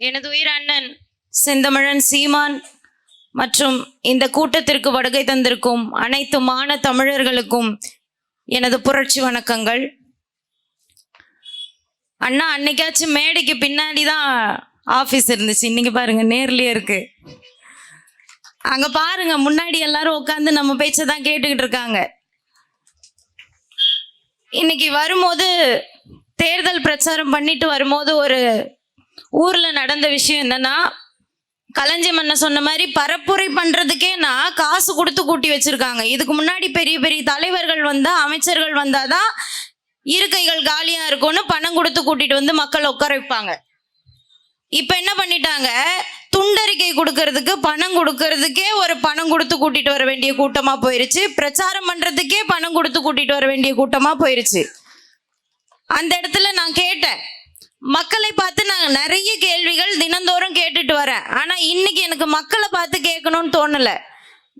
எனது உயிர் அண்ணன். செந்தமிழன் சீமான் மற்றும் இந்த கூட்டத்திற்கு வருகை தந்திருக்கும் அனைத்து மாண தமிழர்களுக்கும் எனது புரட்சி வணக்கங்கள். அண்ணா அன்னைக்காச்சும் மேடைக்கு பின்னாடி தான் ஆஃபீஸ் இருந்துச்சு. இன்னைக்கு பாருங்க நேர்லயே இருக்கு. அங்க பாருங்க முன்னாடி எல்லாரும் உட்காந்து நம்ம பேச்சை தான் கேட்டுக்கிட்டு இருக்காங்க. இன்னைக்கு வரும்போது தேர்தல் பிரச்சாரம் பண்ணிட்டு வரும்போது ஒரு ஊரில் நடந்த விஷயம் என்னன்னா களஞ்சி மன்ன சொன்ன மாதிரி பரப்புரை பண்றதுக்கே நான் காசு கொடுத்து கூட்டி வச்சிருக்காங்க. இதுக்கு முன்னாடி பெரிய பெரிய தலைவர்கள் வந்தா அமைச்சர்கள் வந்தாதான் இருக்கைகள் காலியா இருக்கும்னு பணம் கொடுத்து கூட்டிட்டு வந்து மக்கள் உட்கார வைப்பாங்க. இப்ப என்ன பண்ணிட்டாங்க? துண்டறிக்கை கொடுக்கறதுக்கு பணம் கொடுக்கறதுக்கே ஒரு பணம் கொடுத்து கூட்டிட்டு வர வேண்டிய கூட்டமா போயிருச்சு. பிரச்சாரம் பண்றதுக்கே பணம் கொடுத்து கூட்டிட்டு வர வேண்டிய கூட்டமா போயிருச்சு. அந்த இடத்துல நான் கேட்டேன். மக்களை பார்த்து நான் நிறைய கேள்விகள் தினந்தோறும் கேட்டுட்டு வரேன். ஆனா இன்னைக்கு எனக்கு மக்களை பார்த்து கேட்கணும்னு தோணல.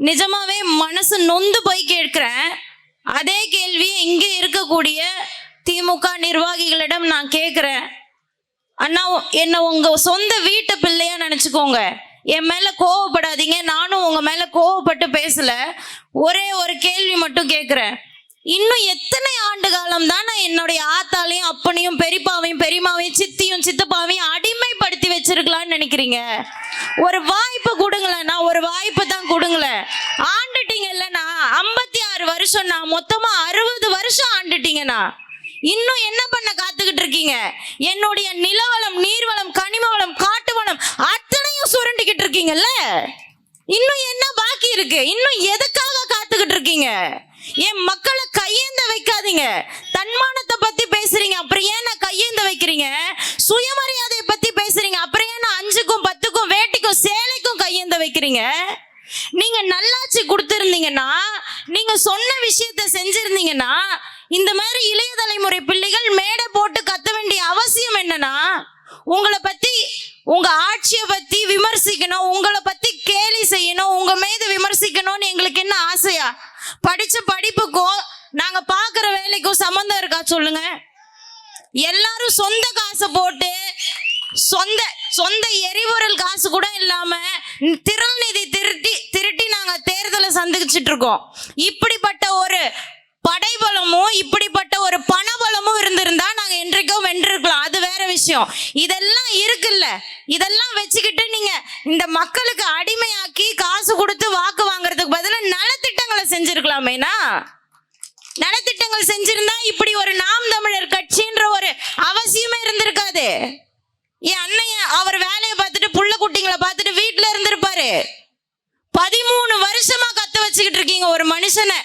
நிஜமாவே மனசு நொந்து போய் கேட்கிறேன். அதே கேள்வியை இங்கே இருக்கக்கூடிய திமுக நிர்வாகிகளிடம் நான் கேட்கிறேன். அண்ணா என்னை உங்க சொந்த வீட்டு பிள்ளையா நினைச்சுக்கோங்க. என் மேல கோவப்படாதீங்க. நானும் உங்க மேல கோவப்பட்டு பேசல. ஒரே ஒரு கேள்வி மட்டும் கேட்கிறேன். இன்னும் எத்தனை ஆண்டு காலம் தான் நான் என்னுடைய ஆத்தாலையும் அப்பனையும் பெரியப்பாவையும் பெரியமாவையும் சித்தியும் சித்தப்பாவையும் அடிமைப்படுத்தி வச்சிருக்கலாம்னு நினைக்கிறீங்க? ஒரு வாய்ப்பு கொடுங்களேண்ணா ஒரு வாய்ப்பு தான் கொடுங்களேன். ஆண்டுட்டீங்கல்லண்ணா ஐம்பத்தி ஆறு வருஷம் நான் மொத்தமா அறுபது வருஷம் ஆண்டுட்டீங்கண்ணா. இன்னும் என்ன பண்ண காத்துக்கிட்டு இருக்கீங்க? என்னுடைய நிலவளம் நீர்வளம் கனிம வளம் காட்டு வளம் அத்தனையும் சுரண்டிக்கிட்டு இருக்கீங்கல்ல? இன்னும் என்ன பாக்கி இருக்கு? இன்னும் எதுக்காக காத்துக்கிட்டு இருக்கீங்க? என் மக்களை கையேந்த வைக்காதீங்க. தன்மானத்தை பத்தி பேசுறீங்க அப்புறம் ஏன் நான் கையேந்த வைக்கிறீங்க? சுயமரியாதையை பத்தி பேசுறீங்க அப்புறம் ஏன் நான் அஞ்சுக்கும் பத்துக்கும் வேட்டிக்கும் சேலைக்கும் கையேந்த வைக்கிறீங்க? நீங்க நல்லாட்சி கொடுத்திருந்தீங்கன்னா நீங்க சொன்ன விஷயத்த செஞ்சிருந்தீங்கன்னா இந்த மாதிரி இளைய தலைமுறை பிள்ளைகள் மேடை போட்டு கத்த வேண்டிய அவசியம் என்னன்னா உங்களை பத்தி உங்க ஆட்சியை பத்தி விமர்சிக்கணும் உங்களை பத்தி கேலி செய்யணும் உங்க மீது விமர்சிக்கணும்னு எங்களுக்கு என்ன ஆசையா? படிச்ச படிப்புக்கும் நாங்க பாக்குற வேலைக்கும் சம்மந்தம் இருக்கா சொல்லுங்க. எல்லாரும் சொந்த காசை போட்டு சொந்த சொந்த எரிபொருள் காசு கூட இல்லாம திரள் நிதி திருட்டி திருட்டி நாங்க தேர்தலை சந்திச்சுட்டு இருக்கோம். இப்படிப்பட்ட ஒரு படைபலமும் இப்படிப்பட்ட ஒரு பணபலமும் இருந்திருந்தா நாங்க என்றைக்கோ வென்றிருக்கலாம். அது வேற விஷயம். இதெல்லாம் இருக்குல்ல. இதெல்லாம் வச்சுக்கிட்டு நீங்க இந்த மக்களுக்கு அடிமையாக்கி காசு கொடுத்து வாக்கு வாங்குறதுக்கு பதிலா நலத்திட்டங்களை செஞ்சிருக்கலாமேனா நலத்திட்டங்கள் செஞ்சிருந்தா இப்படி ஒரு நாம் தமிழர் கட்சின்ற ஒரு அவசியமே இருந்திருக்காது. என் அண்ணன் அவர் வேலையை பார்த்துட்டு புள்ள குட்டிங்களை பார்த்துட்டு வீட்டுல இருந்திருப்பாரு. பதிமூணு வருஷமா கத்து வச்சுக்கிட்டு இருக்கீங்க ஒரு மனுஷனை.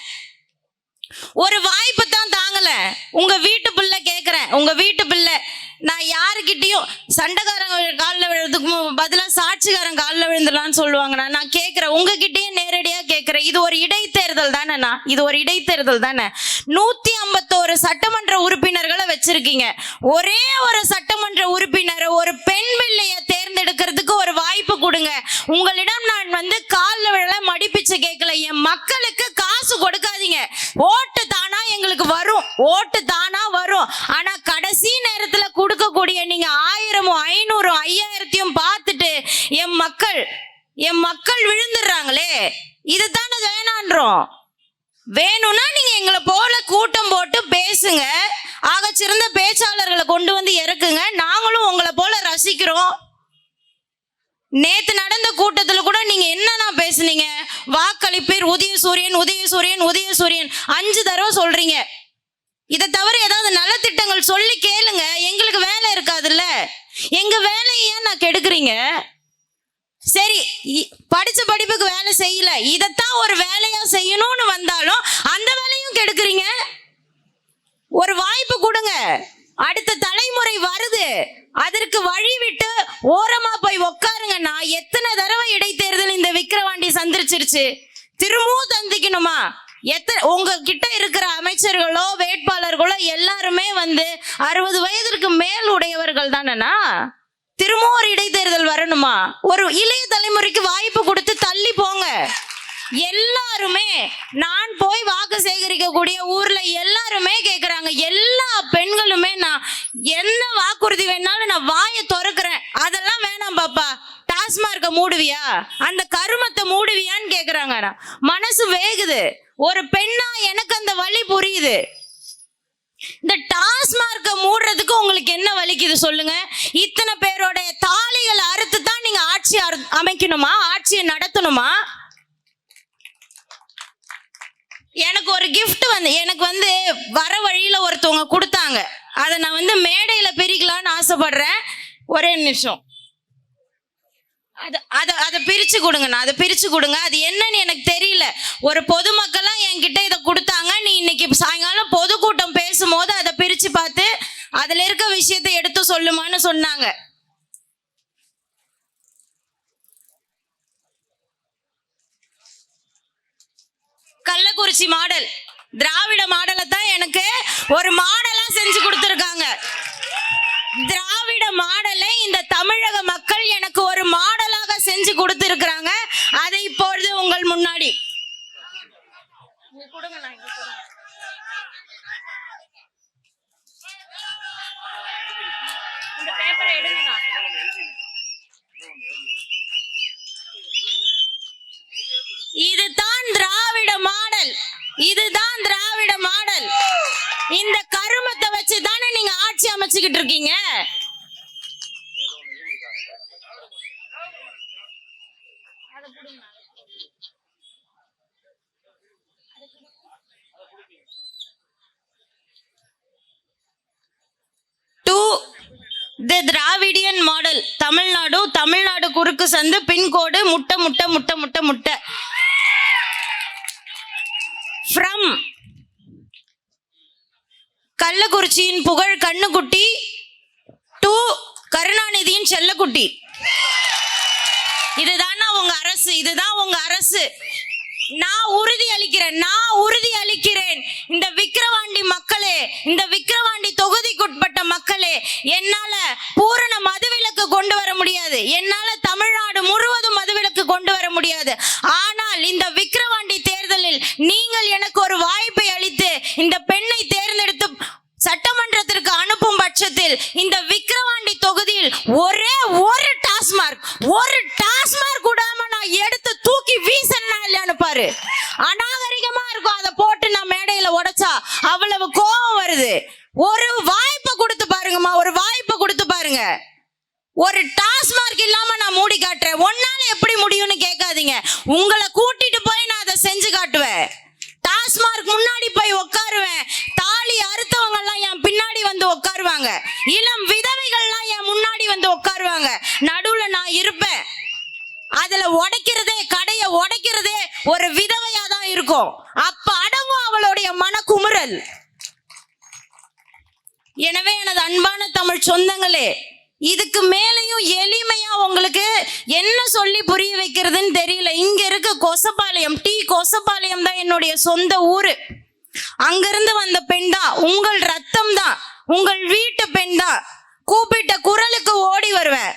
ஒரு வாய்ப்பு தான் தாங்கல. உங்க வீட்டு பிள்ளை கேக்குறேன். உங்க வீட்டு பிள்ளை நான் யாருக்கிட்டேயும் சண்டைக்காரங்க காலில் விழுறதுக்கு பதிலாக சாட்சிக்காரன் காலில் விழுந்துடலாம்னு சொல்லுவாங்கண்ணா. நான் கேட்குறேன் உங்ககிட்டயே நேரடியாக கேட்குறேன் இது ஒரு இடைத்தேர்தல் தானேண்ணா? இது ஒரு இடைத்தேர்தல் தானே? நூற்றி ஐம்பத்தோரு சட்டமன்ற உறுப்பினர்களை வச்சிருக்கீங்க. ஒரே ஒரு சட்டமன்ற உறுப்பினரை ஒரு பெண் பிள்ளையை தேர்ந்தெடுக்கிறதுக்கு ஒரு வாய்ப்பு கொடுங்க. உங்களிடம் நான் வந்து காலில் விழ மடிப்பிச்சு கேட்கல என் மக்களுக்கு காசு கொடுக்காதீங்க. ஓட்டு தானா எங்களுக்கு வரும். ஓட்டு தானா வரும். ஆனா கடைசி நேரத்தில் கொடுக்கக்கூடிய நீங்க ஆயிரமும் ஐநூறும் ஐயாயிரத்தையும் பார்த்துட்டு என் மக்கள் என் மக்கள் விழுந்துடுறாங்களே. இதுதானே வேணான்றோம். வேணும்னா நீங்க எங்களை போல கூட்டம் போட்டு பேசுங்க. ஆக சிறந்த பேச்சாளர்களை கொண்டு வந்து இறக்குங்க. நாங்களும் உங்களை போல ரசிக்கிறோம். நேத்து நடந்த கூட்டத்துல கூட நீங்க என்னன்னா பேசுனீங்க? வாக்களிப்பீர் உதயசூரியன் உதயசூரியன் உதயசூரியன். அஞ்சு தடவை சொல்றீங்க. இதை தவிர ஏதாவது நலத்திட்டங்கள் சொல்லி கேளுங்க. எங்களுக்கு வேலை இருக்காதுல்ல. எங்க வேலையை ஏன் நான் கெடுக்குறீங்க? சரி இ- படிச்ச படிப்புக்கு வேலை செய்யல. இதைத்தான் ஒரு வேலையா செய்யணும்னு வந்தாலும் அந்த வேலையும் கெடுக்குறீங்க? ஒரு வாய்ப்பு கொடுங்க. அடுத்த தலைமுறை வருது. அதற்கு வழி விட்டு ஓரமா போய் உக்காருங்கன்னா எத்தனை தடவை இடைத்தேர்தல் இந்த விக்கிரவாண்டி சந்திரிச்சிருச்சு. திரும்பவும் சந்திக்கணுமா? எத்தனை உங்ககிட்ட இருக்கிற அமைச்சர்களோ வேட்பாளர்களோ எல்லாருமே வந்து அறுபது வயதிற்கு மேல் உடையவர்கள் தானேனா திரும்பவும் ஒரு இடைத்தேர்தல் வரணுமா? ஒரு இளைய தலைமுறைக்கு வாய்ப்பு கொடுத்து தள்ளி போங்க. எல்லாருமே நான் போய் வாக்கு சேகரிக்கக்கூடிய ஊர்ல எல்லாருமே கேக்குறாங்க. எல்லா பெண்களுமே நான் என்ன வாக்குறுதி வேணாலும் நான் வாயை திறக்கிறேன். அதெல்லாம் வேணாம் பாப்பா. டாஸ்மார்க்க மூடுவியா? அந்த கருமத்தை மூடுவியான்னு கேக்குறாங்க மனசு வேகுது. ஒரு பெண்ணா எனக்கு அந்த வழி புரியுது. இந்த டாஸ்மார்க்க மூடுறதுக்கு உங்களுக்கு என்ன வலிக்குது சொல்லுங்க. இத்தனை பேரோட தாலிகளை அறுத்து தான் நீங்க ஆட்சி அமைக்கணுமா? ஆட்சியை நடத்தணுமா? எனக்கு ஒரு கிஃப்ட் வந்து எனக்கு வந்து வர வழியில ஒருத்தவங்க கொடுத்தாங்க. அதை நான் வந்து மேடையில பிரிக்கலாம்னு ஆசைப்படுறேன். ஒரே நிமிஷம். அது அதை அதை பிரித்து கொடுங்கண்ணா அதை பிரித்து கொடுங்க. அது என்னன்னு எனக்கு தெரியல. ஒரு பொதுமக்களாக என்கிட்ட இதை கொடுத்தாங்க. நீ இன்னைக்கு சாயங்காலம் பொதுக்கூட்டம் பேசும்போது அதை பிரித்து பார்த்து அதில் இருக்க விஷயத்தை எடுத்து சொல்லுமான்னு சொன்னாங்க. கள்ளக்குறிச்சி மாடல். திராவிட மாடலை தான் எனக்கு ஒரு மாடலா செஞ்சு கொடுத்துருக்காங்க. திராவிட மாடலை இந்த தமிழக மக்கள் எனக்கு ஒரு மாடல் செஞ்சு கொடுத்துருக்குறாங்க. அதை இப்பொழுது உங்கள் முன்னாடி. இதுதான் திராவிட மாடல். இதுதான் திராவிட மாடல். இந்த கருமத்தை வச்சு தானே நீங்க ஆட்சி அமைச்சுக்கிட்டு இருக்கீங்க to the Dravidian model Tamil Nadu Tamil Nadu குறுக்கு சந்து பின்கோடு முட்டை முட்டை முட்டை முட்டை முட்டை. ஃப்ரம் கள்ளக்குறிச்சியின் புகழ் கண்ணுக்குட்டி டு கருணாநிதியின் செல்லக்குட்டி. இதுதான் உங்க அரசு? இதுதான் உங்க அரசு. நான் உறுதி அளிக்கிறேன் நான் உறுதி அளிக்கிறேன் இந்த விக்கிரவாண்டி மக்களே இந்த விக்கிரவாண்டி தொகுதிக்குட்பட்ட மக்களே என்னால பூரண மதுவிலக்கு கொண்டு வர முடியாது என்னால தமிழ்நாடு முழுவதும் மதுவிலக்கு கொண்டு வர முடியாது ஆனால் இந்த விக்கிரவாண்டி தேர்தலில் நீங்கள் எனக்கு ஒரு வாய்ப்பை அளித்து இந்த பெண்ணை தேர்ந்தெடுத்து சட்டமன்றத்திற்கு அனுப்பும் இந்த விக்கிரவாண்டி தொகுதியில் ஒரே ஒரு டாஸ்மார்க் ஒரு டாஸ்மார்க் விடாம நான் எடுத்து தூக்கி வீசனா இல்லையான்னு பாரு. அநாகரிகமா இருக்கும் அதை போட்டு நான் மேடையில உடைச்சா அவ்வளவு கோபம் வருது. ஒரு வாய்ப்பை கொடுத்து பாருங்கம்மா ஒரு வாய்ப்பை கொடுத்து பாருங்க. ஒரு டாஸ்மார்க் இல்லாம நான் மூடி காட்டுறேன். ஒன்னால எப்படி முடியும்னு கேட்காதீங்க. உங்களை கூட்டிட்டு போய் நான் அதை செஞ்சு காட்டுவேன். டாஸ்மார்க் முன்னாடி போய் உட்காருவேன். தாலி அறுத்தவங்க எல்லாம் என் வந்து உட்காருவாங்க இளம் விதவைகள்லாம் என் முன்னாடி வந்து உட்காருவாங்க நடுவுல நான் இருப்பேன். அதுல உடைக்கிறதே கடைய உடைக்கிறதே ஒரு விதவையா தான் இருக்கும். அப்ப அடங்கும் அவளுடைய மனக்குமுறல். எனவே எனது அன்பான தமிழ் சொந்தங்களே இதுக்கு மேலையும் எளிமையா உங்களுக்கு என்ன சொல்லி புரிய வைக்கிறதுன்னு தெரியல. இங்க இருக்க கொசப்பாளையம் டி கொசப்பாளையம் தான் என்னுடைய சொந்த ஊரு. அங்கிருந்து வந்த பெண் தான் உங்கள் ரத்தம் தான். உங்கள் வீட்டு பெண் தான். கூப்பிட்ட குரலுக்கு ஓடி வருவேன்.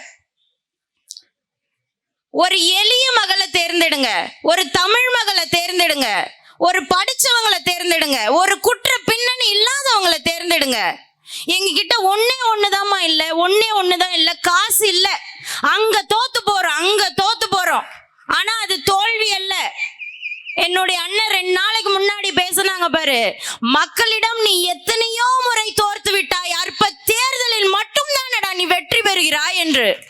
ஒரு எளிய மகளை தேர்ந்தெடுங்க. ஒரு தமிழ் மகளை தேர்ந்தெடுங்க. ஒரு படிச்சவங்களை தேர்ந்தெடுங்க. ஒரு குற்ற பின்னணி இல்லாதவங்களை தேர்ந்தெடுங்க. எங்க கிட்ட ஒன்னே ஒண்ணுதாம்மா இல்ல? ஒன்னே ஒண்ணுதான் இல்ல. காசு இல்ல. அங்க தோத்து போறோம் அங்க தோத்து போறோம் ஆனா அது தோல்வி அல்ல என்னுடைய அண்ணன் ரெண்டு நாளைக்கு முன்னாடி பாரு. மக்களிடம் நீ எத்தனையோ முறை தோர்த்து விட்டாய். அற்ப தேர்தலில் மட்டும் தானடா நீ வெற்றி பெறுகிறாய் என்று.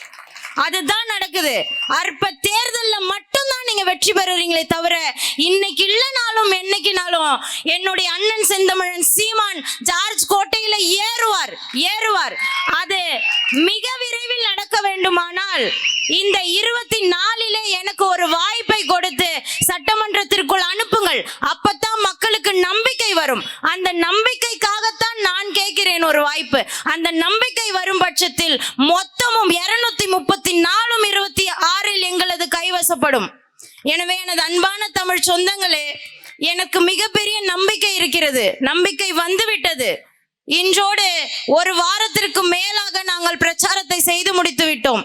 அதுதான் நடக்குது. அற்ப தேர்தல்ல மட்டும்தான் நீங்க வெற்றி பெறுறீங்களே தவிர இன்னைக்கு இல்லைனாலும் என்னைக்குனாலும் என்னுடைய அண்ணன் செந்தமிழன் சீமான் ஜார்ஜ் கோட்டையில ஏறுவார் ஏறுவார். அது மிக விரைவில் நடக்க வேண்டுமானால் இந்த இருபத்தி நாலிலே எனக்கு ஒரு வாய்ப்பை கொடுத்து சட்டமன்றத்திற்குள் அனுப்புங்கள். அப்பதான் மக்களுக்கு நம்பிக்கை வரும். அந்த நம்பிக்கைக்காகத்தான் நான் ஒரு வாய்ப்பு. அந்த நம்பிக்கை வரும் பட்சத்தில் மொத்தமும் இருநூத்தி முப்பத்தி நாலும் இருபத்தி ஆறில் எங்களது கைவசப்படும். எனவே எனது அன்பான தமிழ் சொந்தங்களே எனக்கு மிகப்பெரிய நம்பிக்கை இருக்கிறது. நம்பிக்கை வந்துவிட்டது. இன்றோடு ஒரு வாரத்திற்கு மேலாக நாங்கள் பிரச்சாரத்தை செய்து முடித்து விட்டோம்.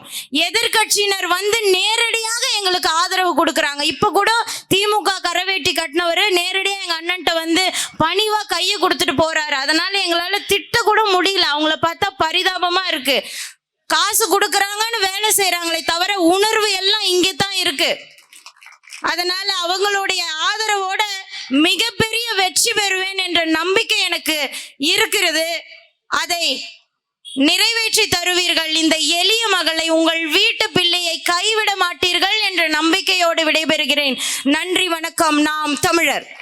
எதிர்க்கட்சியினர் வந்து நேரடியாக எங்களுக்கு ஆதரவு கொடுக்கறாங்க. இப்ப கூட திமுக கரவேட்டி கட்டினவர் நேரடியாக எங்க அண்ணன்ட்ட வந்து பணிவா கையை கொடுத்துட்டு போறாரு. அதனால எங்களால திட்ட கூட முடியல. அவங்கள பார்த்தா பரிதாபமா இருக்கு. காசு கொடுக்கறாங்கன்னு வேலை செய்யறாங்களே தவிர உணர்வு எல்லாம் இங்கே தான் இருக்கு. அதனால அவங்களுடைய ஆதரவோட மிகப்பெரிய வெற்றி பெறுவேன் என்ற நம்பிக்கை எனக்கு இருக்கிறது. அதை நிறைவேற்றி தருவீர்கள். இந்த எளிய மகளை உங்கள் வீட்டு பிள்ளையை கைவிட மாட்டீர்கள் என்ற நம்பிக்கையோடு விடைபெறுகிறேன். நன்றி வணக்கம். நாம் தமிழர்.